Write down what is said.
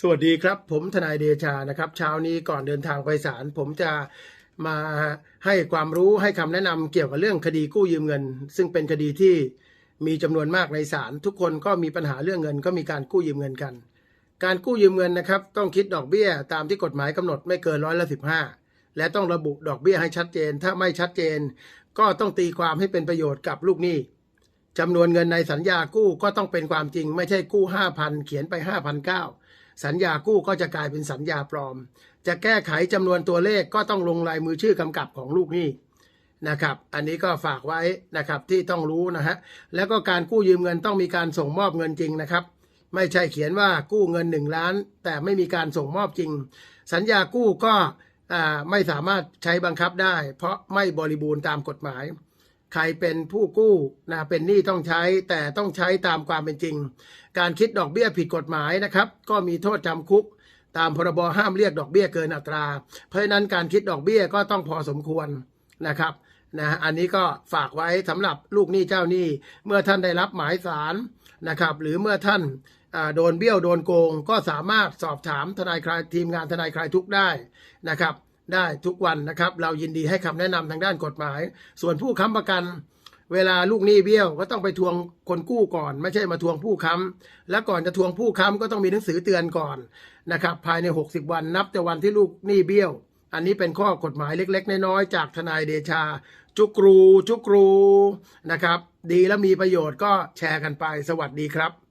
สวัสดีครับ ผมทนายเดชานะครับ เช้านี้ก่อนเดินทางไปศาลผมจะมาให้ความรู้ให้คำแนะนำเกี่ยวกับเรื่องคดีกู้ยืมเงิน ซึ่งเป็นคดีที่มีจำนวนมากในศาลทุกคนก็มีปัญหาเรื่องเงิน ก็มีการกู้ยืมเงินกัน การกู้ยืมเงินนะครับ ต้องคิดดอกเบี้ยตามที่กฎหมายกำหนดไม่เกินร้อยละสิบห้าและต้องระบุดอกเบี้ยให้ชัดเจน ถ้าไม่ชัดเจน ก็ต้องตีความให้เป็นประโยชน์กับลูกหนี้จำนวนเงินในสัญญากู้ก็ต้องเป็นความจริง ไม่ใช่กู้5,000เขียนไป5,009 สัญญากู้ก็จะกลายเป็นสัญญาปลอม จะแก้ไขจำนวนตัวเลขก็ต้องลงลายมือชื่อกำกับของลูกหนี้นะครับ อันนี้ก็ฝากไว้นะครับที่ต้องรู้นะฮะ แล้วก็การกู้ยืมเงินต้องมีการส่งมอบเงินจริงนะครับ ไม่ใช่เขียนว่ากู้เงิน 1 ล้าน แต่ไม่มีการส่งมอบจริง สัญญากู้ก็ไม่สามารถใช้บังคับได้ เพราะไม่บริบูรณ์ตามกฎหมาย ใครเป็นผู้กู้นะเป็นหนี้ต้องใช้แต่ต้องใช้ตามความเป็นจริง การคิดดอกเบี้ยผิดกฎหมายนะครับ ก็มีโทษจำคุก ตามพรบห้ามเรียกดอกเบี้ยเกินอัตรา เพราะฉะนั้นการคิดดอกเบี้ยก็ต้องพอสมควรนะครับนะอันนี้ก็ฝากไว้สำหรับลูกหนี้เจ้าหนี้ เมื่อท่านได้รับหมายสารนะครับ หรือเมื่อท่านโดนเบี้ยวโดนโกง ก็สามารถสอบถามทนายคลายทีมงานทนายคลายทุกได้นะครับ ได้ทุกวันนะครับ เรายินดีให้คำแนะนำทางด้านกฎหมาย ส่วนผู้ค้ำประกัน เวลาลูกหนี้เบี้ยวก็ต้องไปทวงคนกู้ก่อน ไม่ใช่มาทวงผู้ค้ำและก่อนจะทวงผู้ค้ำก็ต้องมีหนังสือเตือนก่อนนะครับภายใน 60 วันนับแต่วันที่ลูกหนี้เบี้ยว อันนี้เป็นข้อกฎหมายเล็ก ๆ น้อยๆจากทนายเดชา จุกรู จุกรูนะครับ ดีและมีประโยชน์ก็แชร์กันไป สวัสดีครับ